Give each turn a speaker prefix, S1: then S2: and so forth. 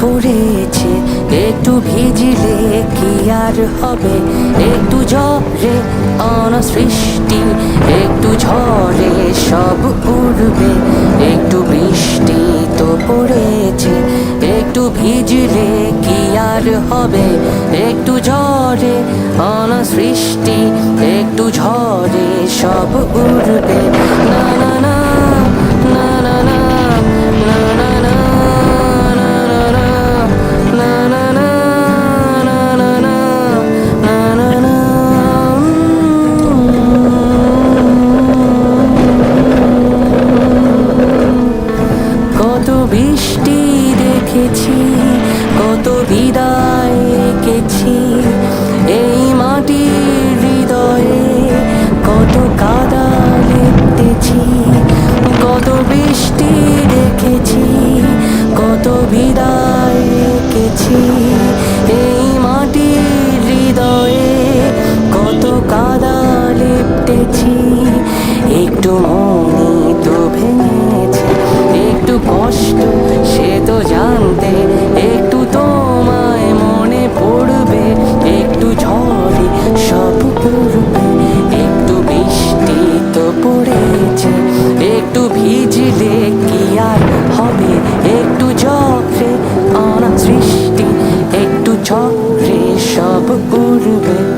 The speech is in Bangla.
S1: পড়েছে, একটু ভিজলে কি আর হবে? একটু ঝরে অনসৃষ্টি, একটু ঝরে সব উড়বে। একটু বৃষ্টি তো পড়েছে, একটু ভিজলে কি আর হবে? একটু ঝরে অনসৃষ্টি, একটু ঝড়ে সব উড়বে। দেখেছি, কত বিদায় এঁকেছি এই মাটির হৃদয়ে কত কাদা লিখতেছি কত বৃষ্টি দেখেছি, কত বিদায় এঁকেছি এই মাটির হৃদয়ে কত কাদা লিপটেছি একটু মনি